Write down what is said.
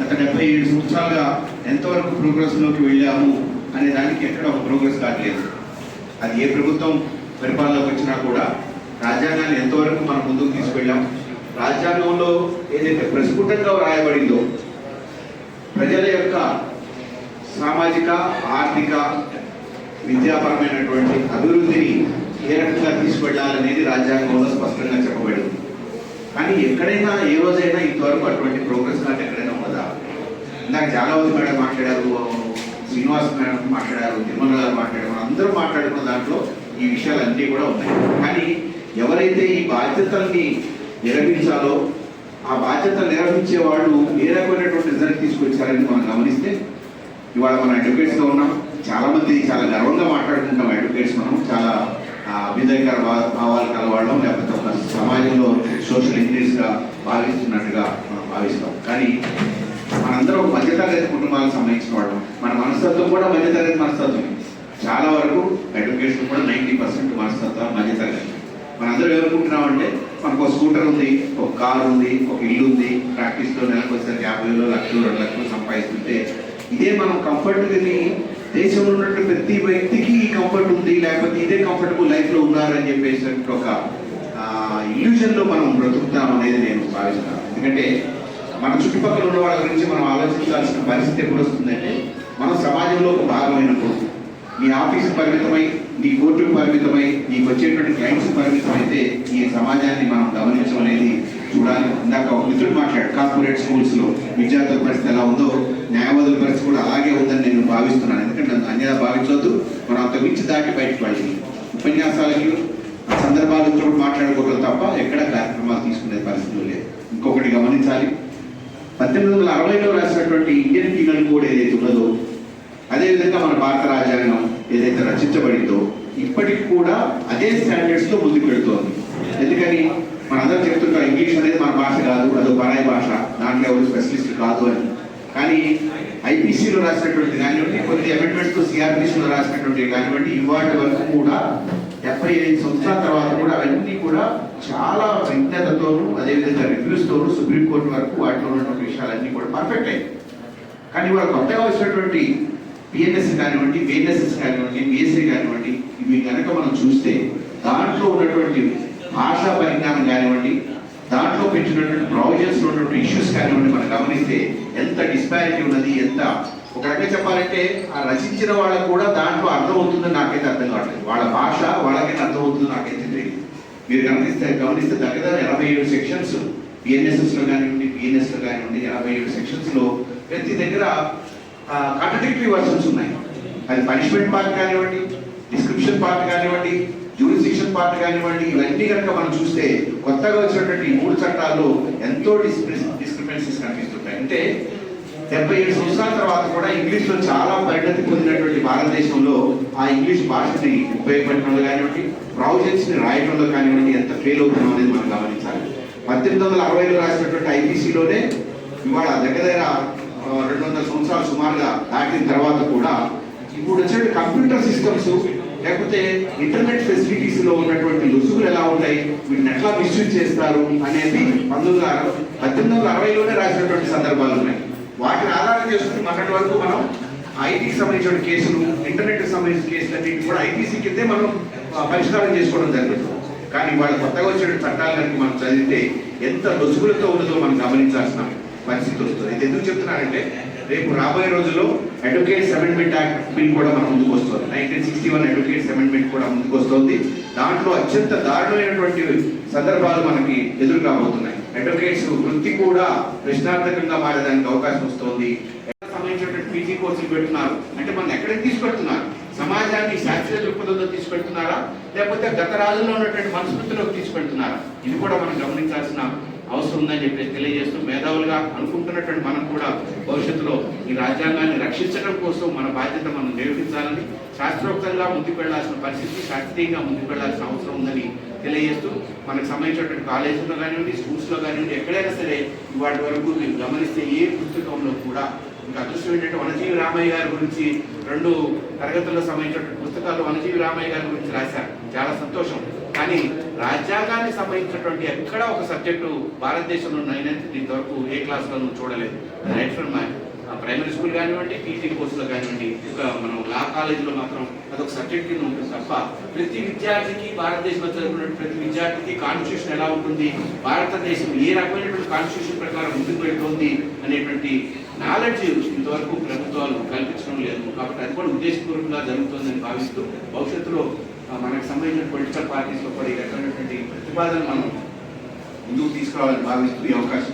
గత డెబ్బై ఏడు సంవత్సరాలుగా ఎంతవరకు ప్రోగ్రెస్లోకి వెళ్ళాము అనే దానికి ఎక్కడ ఒక ప్రోగ్రెస్ కావట్లేదు. అది ఏ ప్రభుత్వం పరిపాలనలోకి వచ్చినా కూడా రాజ్యాంగాన్ని ఎంతవరకు మనం ముందుకు తీసుకెళ్ళాం రాజ్యాంగంలో ఏదైతే ప్రస్ఫుటంగా రాయబడిందో ప్రజల యొక్క సామాజిక ఆర్థిక విద్యాపరమైనటువంటి అభివృద్ధిని ఏ రకంగా తీసుకెళ్ళాలనేది రాజ్యాంగంలో స్పష్టంగా చెప్పబడింది. కానీ ఎక్కడైనా ఏ రోజైనా ఇంతవరకు అటువంటి ప్రోగ్రెస్ నాకు ఎక్కడైనా ఇందాక జాలవతి మేడం మాట్లాడారు శ్రీనివాస్ మేడం మాట్లాడారు తిరుమల గారు మాట్లాడారు అందరూ మాట్లాడుకున్న దాంట్లో ఈ విషయాలన్నీ కూడా ఉన్నాయి. కానీ ఎవరైతే ఈ బాధ్యతల్ని నిర్వహించాలో ఆ బాధ్యతలు నిర్వహించే వాళ్ళు ఏ రకమైనటువంటి రిజల్ట్ తీసుకొచ్చారని మనం గమనిస్తే ఇవాళ మనం అడ్వకేట్స్గా ఉన్నాం. చాలా మంది చాలా గర్వంగా మాట్లాడుకుంటాం అడ్వకేట్స్ మనం. చాలా అభ్యుదయకర భావాలు కలవాళ్ళం. లేకపోతే ఒక సమాజంలో సోషల్ ఇంజనీర్స్గా భావిస్తున్నట్టుగా మనం భావిస్తాం. కానీ మనందరం ఒక మధ్యతరగతి కుటుంబాలకు సంబంధించిన వాళ్ళం. మన మనస్తత్వం కూడా మధ్యతరగతి మనస్తత్వం. చాలా వరకు ఎడ్యుకేషన్ కూడా నైంటీ పర్సెంట్ మనస్తత్వం మధ్యతరగతి. మనందరం ఏమనుకుంటున్నామంటే మనకు ఒక స్కూటర్ ఉంది ఒక కార్ ఉంది ఒక ఇల్లు ఉంది ప్రాక్టీస్లో నెలకు వచ్చేసరికి యాభై వేలు లక్షలు రెండు లక్షలు సంపాదిస్తుంటే ఇదే మనం కంఫర్ట్ తిని దేశంలో ఉన్నట్టు ప్రతి వ్యక్తికి ఈ కంఫర్ట్ ఉంది లేకపోతే ఇదే కంఫర్టబుల్ లైఫ్లో ఉన్నారని చెప్పేసి ఒక ఇల్యూషన్లో మనం బ్రతుకుతాం అనేది నేను భావిస్తున్నాను. ఎందుకంటే మన చుట్టుపక్కల ఉన్న వాళ్ళ గురించి మనం ఆలోచించాల్సిన పరిస్థితి ఎప్పుడు వస్తుందంటే మనం సమాజంలో ఒక భాగమైనప్పుడు నీ ఆఫీస్ పరిమితమై నీ కోర్టుకు పరిమితమై నీకు వచ్చేటువంటి క్లయింట్స్ పరిమితం అయితే ఈ సమాజాన్ని మనం గమనించడం అనేది చూడాలి. ఇందాక ఒక మిత్రుడు మాట్లాడు కార్పొరేట్ స్కూల్స్లో విద్యార్థుల పరిస్థితి ఎలా ఉందో న్యాయవాదుల పరిస్థితి కూడా అలాగే ఉందని నేను భావిస్తున్నాను. ఎందుకంటే నన్ను అన్యదా భావించవద్దు మనం అంత మించి దాటి బయటకు వెళ్ళి ఉపన్యాసాలకి సందర్భాలు మాట్లాడుకోవడం తప్ప ఎక్కడ కార్యక్రమాలు తీసుకునే పరిస్థితులు లేదు ఇంకొకటి గమనించాలి పద్దెనిమిది వందల అరవైలో రాసినటువంటి ఇండియన్ పీనల్ కోడ్ ఏదైతే ఉన్నదో అదేవిధంగా మన భారత రాజ్యాంగం ఏదైతే రచించబడిందో ఇప్పటికి కూడా అదే స్టాండర్డ్స్లో ముందుకు వెళుతోంది. ఎందుకని? మనందరం చెప్తుంటాం ఇంగ్లీష్ అనేది మన భాష కాదు అదో పరాయి భాష దాంట్లో ఎవరు స్పెషలిస్ట్ కాదు అని. కానీ ఐపీసీలో రాసినటువంటి కానివ్వండి కొన్ని అమెండ్మెంట్స్ సిఆర్పిసిలో రాసినటువంటి కానివ్వండి ఇవాటి వరకు కూడా డెబ్బై ఐదు సంవత్సరాల తర్వాత కూడా అవన్నీ కూడా చాలా విజ్ఞతతోనూ అదేవిధంగా రివ్యూస్తోనూ సుప్రీంకోర్టు వరకు వాటిలో ఉన్నటువంటి విషయాలన్నీ కూడా పర్ఫెక్ట్ అయ్యాయి. కానీ ఇవాళ కొత్తగా వచ్చినటువంటి పిఎన్ఎస్ కానివ్వండి బిఎన్ఎస్ఎస్ కానివ్వండి బిఎస్సీ కానివ్వండి ఇవి కనుక మనం చూస్తే దాంట్లో ఉన్నటువంటి భాషా పరిజ్ఞానం కానివ్వండి దాంట్లో పెంచినటువంటి ప్రావిజన్స్ ఉన్నటువంటి ఇష్యూస్ కానివ్వండి మనం గమనిస్తే ఎంత డిస్పారిటీ ఉన్నది ఎంత ఒక రకంగా చెప్పాలంటే ఆ రచించిన వాళ్ళకు కూడా దాంట్లో అర్థం నాకైతే అర్థం కావట్లేదు. వాళ్ళ భాష వాళ్ళకైతే అర్థమవుతుందో నాకైతే తెలియదు. మీరు గమనిస్తే గమనిస్తే దగ్గర ఎనభై ఏడు సెక్షన్స్ బిఎన్ఎస్ఎస్లో కానివ్వండి బిఎన్ఎస్లో కానివ్వండి ఎనభై ఏడు సెక్షన్స్లో ప్రతి దగ్గర కాంట్రడిక్టరీ వర్షన్స్ ఉన్నాయి. అది పనిష్మెంట్ పార్ట్ కానివ్వండి డిస్క్రిప్షన్ పార్ట్ కానివ్వండి జ్యూరిస్డిక్షన్ పార్ట్ కానివ్వండి ఇవన్నీ కనుక మనం చూస్తే కొత్తగా వచ్చినటువంటి ఈ మూడు చట్టాల్లో ఎంతో డిస్క్రిపెన్సీస్ కనిపిస్తుంటాయి. అంటే డెబ్బై ఏడు సంవత్సరాల తర్వాత కూడా ఇంగ్లీష్లో చాలా పరిణతి పొందినటువంటి భారతదేశంలో ఆ ఇంగ్లీష్ భాషని ఉపయోగపడటంలో కానివ్వండి ప్రావిజన్స్ని రాయడంలో కానివ్వండి ఎంత ఫెయిల్ అవుతున్నాం అనేది మనం గమనించాలి. పద్దెనిమిది వందల అరవైలో రాసినటువంటి ఐపీసీలోనే ఇవాళ దగ్గర దగ్గర రెండు వందల సంవత్సరాలు సుమారుగా దాటిన తర్వాత కూడా ఇప్పుడు వచ్చే కంప్యూటర్ సిస్టమ్స్ లేకపోతే ఇంటర్నెట్ ఫెసిలిటీస్లో ఉన్నటువంటి లుసుగులు ఎలా ఉంటాయి వీటిని ఎట్లా మిస్యూజ్ చేస్తారు అనేది పంతొమ్మిది వందల పద్దెనిమిది వందల అరవైలోనే రాసినటువంటి సందర్భాలు ఉన్నాయి. వాటిని ఆధారం చేసుకుని మొన్నటి వరకు మనం ఐటీకి సంబంధించిన కేసులు ఇంటర్నెట్ సంబంధించిన కేసులు అన్నింటి కూడా ఐటీసీ కిందే మనం పరిష్కారం చేసుకోవడం జరిగింది. కానీ వాళ్ళ కొత్తగా వచ్చిన చట్టాలు కనుక మనం చదివితే ఎంత రుసుగులతో ఉన్నదో మనం గమనించాల్సిన పరిస్థితి వస్తుంది. ఇది ఎందుకు చెప్తున్నానంటే రేపు రాబోయే రోజుల్లో అడ్వకేట్స్ అమెండ్మెంట్ యాక్ట్ బిల్ కూడా మన ముందుకు వస్తుంది. Nineteen sixty one advocates amendment కూడా ముందుకు వస్తుంది. దాంట్లో అత్యంత దారుణమైనటువంటి సందర్భాలు మనకి ఎదురు కాబోతున్నాయి. అడ్వకేట్స్ వృత్తి కూడా ప్రశ్నార్థకంగా మారేదానికి అవకాశం వస్తుంది. సంబంధించినటువంటి పీజీ కోర్సులు పెడుతున్నారు? అంటే మనం ఎక్కడికి తీసుకెడుతున్నారు సమాజాన్ని శాస్త్రీయ దృక్పథంలో తీసుకెళ్తున్నారా? లేకపోతే గత రాజుల్లో ఉన్నటువంటి మనస్మృతిలోకి తీసుకెళ్తున్నారా? ఇది కూడా మనం గమనించాల్సిన అవసరం ఉందని చెప్పి తెలియజేస్తూ మేధావులుగా అనుకుంటున్నటువంటి మనం కూడా భవిష్యత్తులో ఈ రాజ్యాంగాన్ని రక్షించడం కోసం మన బాధ్యత మనం నిర్వహించాలని శాస్త్రోక్తంగా ముందుకు వెళ్ళాల్సిన పరిస్థితి శాస్త్రీయంగా ముందుకు వెళ్ళాల్సిన అవసరం ఉందని తెలియజేస్తూ మనకు సంబంధించినటువంటి కాలేజీలో కానివ్వండి స్కూల్స్లో కానివ్వండి ఎక్కడైనా సరే వాటి వరకు మీరు గమనిస్తే ఏ పుస్తకంలో కూడా ఇంకా అదృష్టం ఏంటంటే వనజీవి రామయ్య గారి గురించి రెండు తరగతుల్లో సంబంధించినటువంటి పుస్తకాలు వనజీవి రామయ్య గారి గురించి రాశారు. చాలా సంతోషం. కానీ రాజ్యాంగానికి సంబంధించినటువంటి ఎక్కడ ఒక సబ్జెక్టు భారతదేశంలో నేనైతే దీంతవరకు ఏ క్లాస్లోనూ చూడలేదు. Right from my primary school కానివ్వండి పీజీ కోర్సులో కానివ్వండి ఒక మనం లా కాలేజీలో మాత్రం అదొక సబ్జెక్ట్ కింద ఉంటుంది తప్ప ప్రతి విద్యార్థికి భారతదేశంలో చదువుకున్న ప్రతి విద్యార్థికి కాన్స్టిట్యూషన్ ఎలా ఉంటుంది? భారతదేశం ఏ రకమైనటువంటి కాన్స్టిట్యూషన్ ప్రకారం ముందుకు వెళ్తుంది అనేటువంటి నాలెడ్జ్ ఇంతవరకు ప్రభుత్వాలు కల్పించడం లేదు. కాబట్టి అది కూడా ఉద్దేశపూర్వకంగా జరుగుతుందని భావిస్తూ భవిష్యత్తులో మనకు సంబంధించిన పొలిటికల్ పార్టీస్లో కూడా ఈ రకమైనటువంటి ప్రతిపాదన మనం ముందుకు తీసుకురావాలని భావిస్తూ ఈ అవకాశం